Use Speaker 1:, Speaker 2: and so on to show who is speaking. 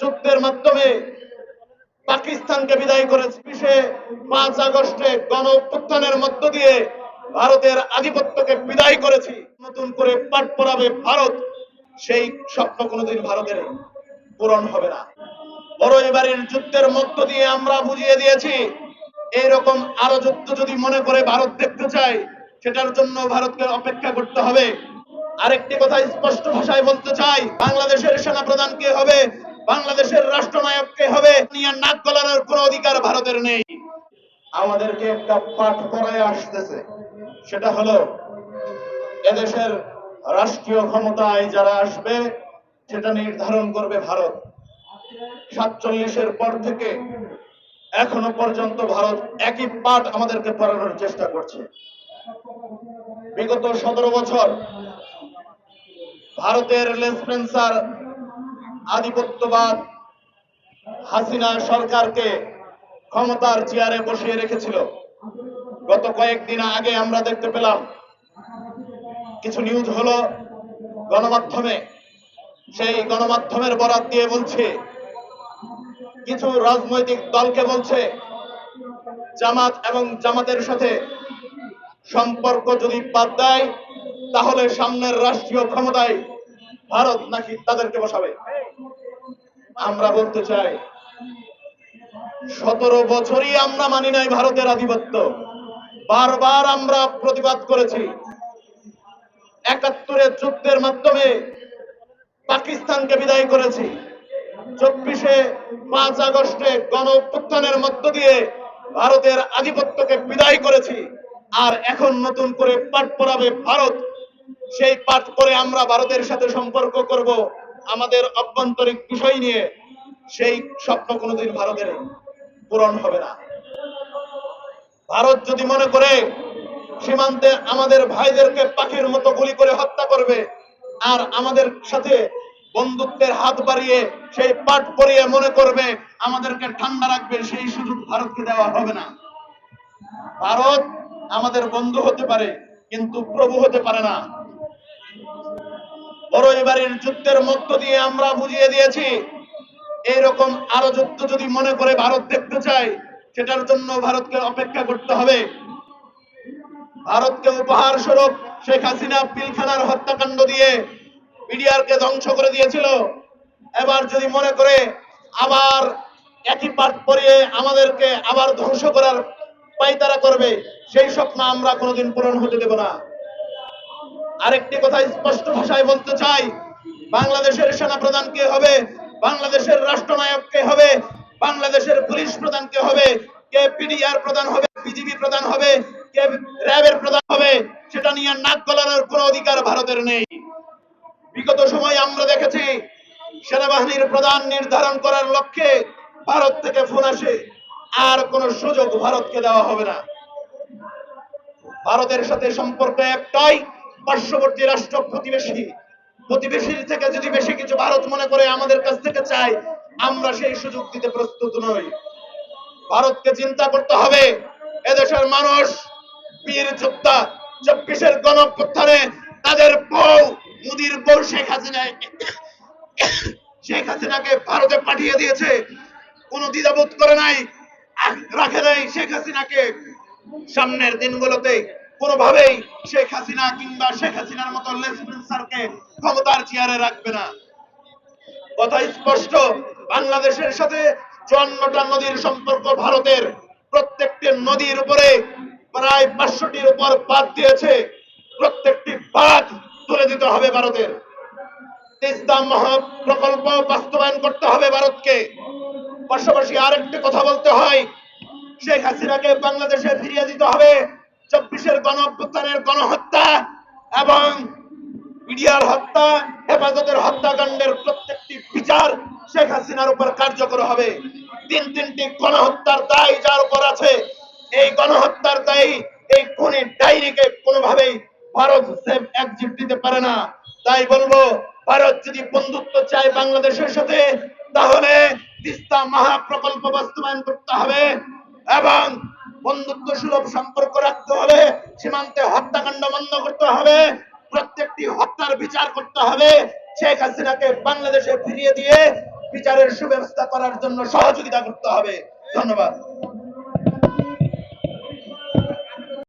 Speaker 1: যুদ্ধের মাধ্যমে পাকিস্তানকে বিদায় করেছে বিশে পাঁচ আগস্টে গণ অভ্যুত্থানের মধ্য দিয়ে ভারতের আধিপত্যকে বিদায় করেছি। নতুন করে পাঠ পড়াবে ভারত, সেই স্বপ্ন কোনোদিন ভারতের পূরণ হবে না। বড় এবারের যুদ্ধের মধ্য দিয়ে আমরা বুঝিয়ে দিয়েছি, এইরকম আরও যুদ্ধ যদি মনে করে ভারত দেখতে চায়, সেটার জন্য ভারতকে অপেক্ষা করতে হবে। আরেকটি কথা স্পষ্ট ভাষায় বলতে চাই, বাংলাদেশের সেনা প্রধান কে হবে বাংলাদেশের রাষ্ট্রনায়ক কে হবে নিয়ে নাক গলানোর কোনো অধিকার ভারতের নেই। আমাদেরকে একটা পাঠ পড়ায় আসতেছে। সেটা হলো, এদেশের রাষ্ট্রীয় ক্ষমতায় যারা আসবে, সেটা নির্ধারণ করবে ভারত। সাতচল্লিশের পর থেকে এখনও পর্যন্ত ভারত একই পাঠ আমাদেরকে পড়ানোর চেষ্টা করছে। বিগত সতেরো বছর ভারতের লেসপেন্সার আধিপত্যবাদ হাসিনা সরকারকে ক্ষমতার চেয়ারে বসিয়ে রেখেছিল। গত কয়েকদিন আগে আমরা দেখতে পেলাম, কিছু নিউজ হলো গণমাধ্যমে। সেই গণমাধ্যমের বরাত দিয়ে বলছে, কিছু রাজনৈতিক দলকে বলছে, জামাত এবং জামাতের সাথে সম্পর্ক যদি বাদ দেয়, তাহলে সামনের রাষ্ট্রীয় ক্ষমতায় ভারত নাকি তাদেরকে বসাবে। আমরা বলতে চাই, সতেরো বছরই আমরা মানি নাই ভারতের আধিপত্য। বারবার আমরা প্রতিবাদ করেছি। একাত্তরের যুদ্ধের মাধ্যমে পাকিস্তানকে বিদায় করেছি। চব্বিশে পাঁচ আগস্টে গণ অভ্যুত্থানের মধ্য দিয়ে ভারতের আধিপত্যকে বিদায় করেছি। আর এখন নতুন করে পাঠ পড়াবে ভারত। সেই পাঠ করে আমরা ভারতের সাথে সম্পর্ক করব। আমাদের অভ্যন্তরিক বিষয় নিয়ে সেই স্বপ্ন কোনোদিন ভারতের পূরণ হবে না। ভারত যদি মনে করে সীমান্তে আমাদের ভাইদেরকে পাখির মতো গুলি করে হত্যা করবে, আর আমাদের সাথে বন্ধুত্বের হাত বাড়িয়ে সেই পাঠ পরিয়ে মনে করবে, আমাদেরকে ঠান্ডা রাখবে, সেই সুযোগ ভারতকে দেওয়া হবে না। ভারত আমাদের বন্ধু হতে পারে, কিন্তু প্রভু হতে পারে না। বড় এবারের যুদ্ধের মধ্য দিয়ে আমরা বুঝিয়ে দিয়েছি, এইরকম আরও যুদ্ধ যদি মনে করে ভারত দেখতে চায়, সেটার জন্য ভারতকে অপেক্ষা করতে হবে। ভারতকে উপহার স্বরূপ শেখ হাসিনা পিলখানার হত্যাকাণ্ড দিয়ে ধ্বংস করে দিয়েছিল। এবার যদি মনে করে আবার একই পাঠ পরিয়ে আমাদেরকে আবার ধ্বংস করার পাইতারা করবে, সেই স্বপ্ন আমরা কোনোদিন পূরণ হতে দেব না। আরেকটি কথা স্পষ্ট ভাষায় বলতে চাই। বাংলাদেশের সেনা প্রধান কে হবে? বাংলাদেশের রাষ্ট্রনায়ক কে হবে? বাংলাদেশের পুলিশ প্রধান কে হবে? কে পিডিআর প্রধান হবে? বিজিবি প্রধান হবে? কে র্যাবের প্রধান হবে? সেটা নিয়ে নাক গলানোর কোনো অধিকার ভারতের নেই। বিগত সময় আমরা দেখেছি, সেনাবাহিনীর প্রধান নির্ধারণ করার লক্ষ্যে ভারত থেকে ফোন আসে। আর কোন সুযোগ ভারতকে দেওয়া হবে না। ভারতের সাথে সম্পর্ক একটাই পার্শ্ববর্তী রাষ্ট্র প্রতিবেশী, প্রতিবেশীর থেকে যদি বেশি কিছু ভারত মনে করে আমাদের কাছ থেকে চায়, আমরা সেই সুযোগ দিতে প্রস্তুত নই। ভারতকে চিন্তা করতে হবে, এদেশের মানুষ বীর যোদ্ধা, চব্বিশের গণপ্রত্থানে তাদের বউ, মুদির বউ শেখ হাসিনায় শেখ হাসিনাকে ভারতে পাঠিয়ে দিয়েছে। কোনো দ্বিধাবোধ করে নাই, রাখে নাই শেখ হাসিনাকে। সামনের দিনগুলোতে কোনোভাবেই শেখ হাসিনা কিংবা শেখ হাসিনার মতো লেসপেন্সারকে ক্ষমতার চেয়ারে রাখবে না। কথা স্পষ্ট, বাংলাদেশের সাথে চুয়ান্নটা নদীর সম্পর্ক ভারতের প্রত্যেকটি নদীর উপরে প্রায় পাঁচশোটির উপর বাদ দিয়েছে। প্রত্যেকটি বাদ তুলে দিতে হবে ভারতের। তিস্তা মহা প্রকল্প বাস্তবায়ন করতে হবে ভারতকে। পাশাপাশি আরেকটি কথা বলতে হয়, শেখ হাসিনাকে বাংলাদেশে ফিরিয়ে দিতে হবে। চব্বিশের গণ গণহত্যা এবং মিডিয়ার হত্যা, হেফাজতের হত্যাকাণ্ডের প্রত্যেকটি বিচার শেখ হাসিনার উপর কার্যকর হবে। তিন তিনটি গণহত্যার দায় যার উপর আছে, এই গণহত্যার দায়ী এই খুনি ডাইরিকে কোনোভাবেই ভারত সেফ এক্সিট দিতে পারে না। তাই বলব, ভারত যদি বন্ধুত্ব চায় বাংলাদেশের সাথে, তাহলে তিস্তা মহাপ্রকল্প বাস্তবায়ন করতে হবে এবং বন্ধুত্ব সুলভ সম্পর্ক রাখতে হবে, সীমান্তে হত্যাকাণ্ড বন্ধ করতে হবে, প্রত্যেকটি হত্যার বিচার করতে হবে। শেখ হাসিনাকে বাংলাদেশে ফিরিয়ে দিয়ে বিচারের সুব্যবস্থা করার জন্য সহযোগিতা করতে হবে। ধন্যবাদ।